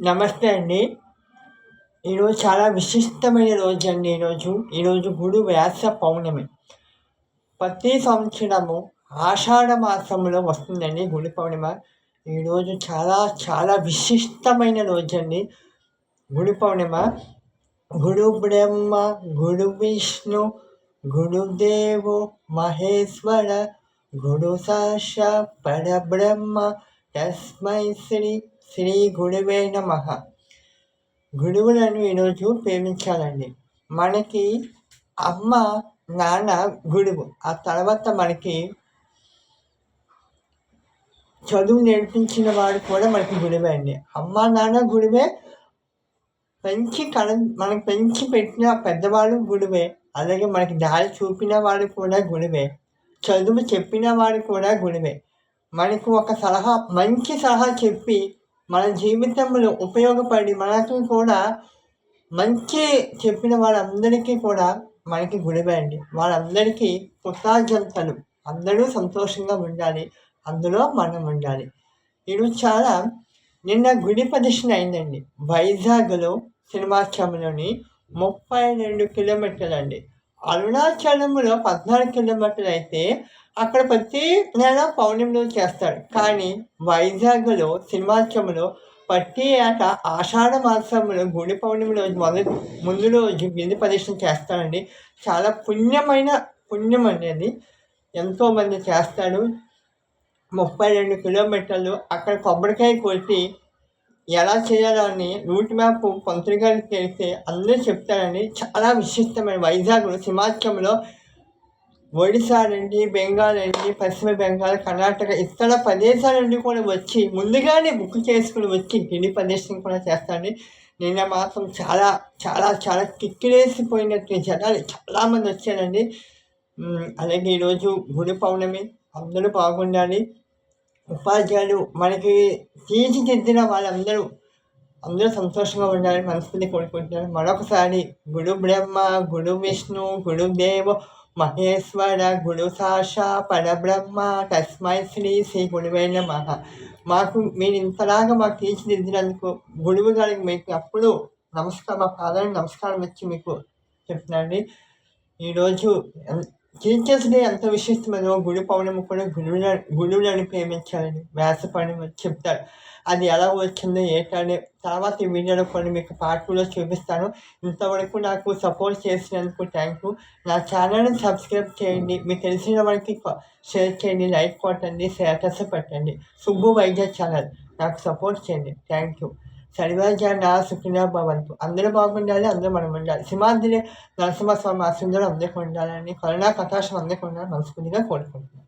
నమస్తే అండి. ఈరోజు చాలా విశిష్టమైన రోజు అండి ఈరోజు ఈరోజు గురు వ్యాస పౌర్ణమి. ప్రతి సంవత్సరము ఆషాఢ మాసంలో వస్తుందండి గుడి పౌర్ణిమ. ఈరోజు చాలా చాలా విశిష్టమైన రోజు అండి గుడి పౌర్ణిమ. గురు బ్రహ్మ గురు విష్ణు గురుదేవు మహేశ్వర గురు సాక్ష పరబ్రహ్మ తస్మై శ్రీ శ్రీ గురువే నమ. గురువులను ఈరోజు ప్రేమించాలండి. మనకి అమ్మ నాన్న గురువు. ఆ తర్వాత మనకి చదువు నేర్పించిన వాడు కూడా మనకి గురువే అండి. అమ్మ నాన్న గురువే. పెంచి కన మనకి పెంచి పెట్టిన పెద్దవాడు గురువే. అలాగే మనకి దారి చూపిన వాడు కూడా గురువే. చదువు చెప్పిన వాడు కూడా గురువే. మనకు ఒక సలహా మంచి సలహా చెప్పి మన జీవితంలో ఉపయోగపడి మనకు కూడా మంచి చెప్పిన వాళ్ళందరికీ కూడా మనకి గుడివేయండి వాళ్ళందరికీ కృతజ్ఞతలు. అందరూ సంతోషంగా ఉండాలి. అందులో మనం ఉండాలి. ఇది చాలా నిన్న గుడి ప్రదర్శన అయిందండి. వైజాగ్లో సినిమాశ్రమంలోని ముప్పై రెండు కిలోమీటర్లు అండి అరుణాచలంలో పద్నాలుగు కిలోమీటర్లు అయితే అక్కడ ప్రతి నెల పౌర్ణమిలో చేస్తారు కానీ వైజాగ్లో సినిమాశ్రమంలో ప్రతి ఏట ఆషాఢ మాసంలో గుడి పౌర్ణమి రోజు మొదటి ముందు రోజు గిరి ప్రదర్శన చేస్తాడండి. చాలా పుణ్యమైన పుణ్యం అనేది ఎంతోమంది చేస్తారు ముప్పై రెండు కిలోమీటర్లు అక్కడ కొబ్బరికాయ కొట్టి ఎలా చేయాలో అని రూట్ మ్యాప్ పంతులు గారికి తెలిస్తే అందరూ చెప్తారని చాలా విశిష్టమైన వైజాగ్లో సింహాచంలో ఒడిశా నుండి బెంగాల్ నుండి పశ్చిమ బెంగాల్ కర్ణాటక ఇతర ప్రదేశాల నుండి కూడా వచ్చి ముందుగానే బుక్ చేసుకుని వచ్చి గిరి ప్రదేశం కూడా చేస్తాండి. నిన్న మాత్రం చాలా చాలా చాలా కిక్కిలేసిపోయినట్టు జనాలు చాలామంది వచ్చారండి. అలాగే ఈరోజు గుడి పౌర్ణమి అందరూ బాగుండాలి. ఉపాధ్యాయులు మనకి తీర్చిదిద్దిన వాళ్ళందరూ అందరూ సంతోషంగా ఉండాలని మనస్ఫూర్తి కోరుకుంటున్నారు మరొకసారి గురు బ్రహ్మ గురు విష్ణు గురుదేవ మహేశ్వర గురు సాక్ష పరబ్రహ్మ తస్మై శ్రీ శ్రీ గురువే నమ మాకు మీరు ఇంతలాగా మాకు తీర్చిదిద్దినందుకు గురువు గారికి మీకు అప్పుడు నమస్కారం మా పాదానికి నమస్కారం వచ్చి మీకు చెప్తున్నాండి ఈరోజు టీచర్స్ డే ఎంత విశిష్టమైనదో గుడి పౌర్ణమి కూడా గురువుల గురువులను ప్రేమించాలని వ్యాస చెప్తారు. అది ఎలా వచ్చిందో ఏంటనే తర్వాత ఈ వీడియోలో కొన్ని మీకు పార్ట్లో చూపిస్తాను. ఇంతవరకు నాకు సపోర్ట్ చేసినందుకు థ్యాంక్ యూ నా ఛానల్ని సబ్స్క్రైబ్ చేయండి. మీకు తెలిసిన వారికి షేర్ చేయండి లైక్ కొట్టండి స్టేటస్ పెట్టండి. సుబ్బు వైద్య ఛానల్. నాకు సపోర్ట్ చేయండి. థ్యాంక్ యూ సర్వజన సుఖిన భవంతు. అందరూ బాగుండాలి అందరూ మనం ఉండాలి సింహాద్రి నరసింహస్వామి ఆశీర్వాదం అందరికీ ఉండాలని కరుణా కటాక్షం అందరికీ ఉండాలని మనస్ఫూర్తిగా కోరుకుంటున్నాను.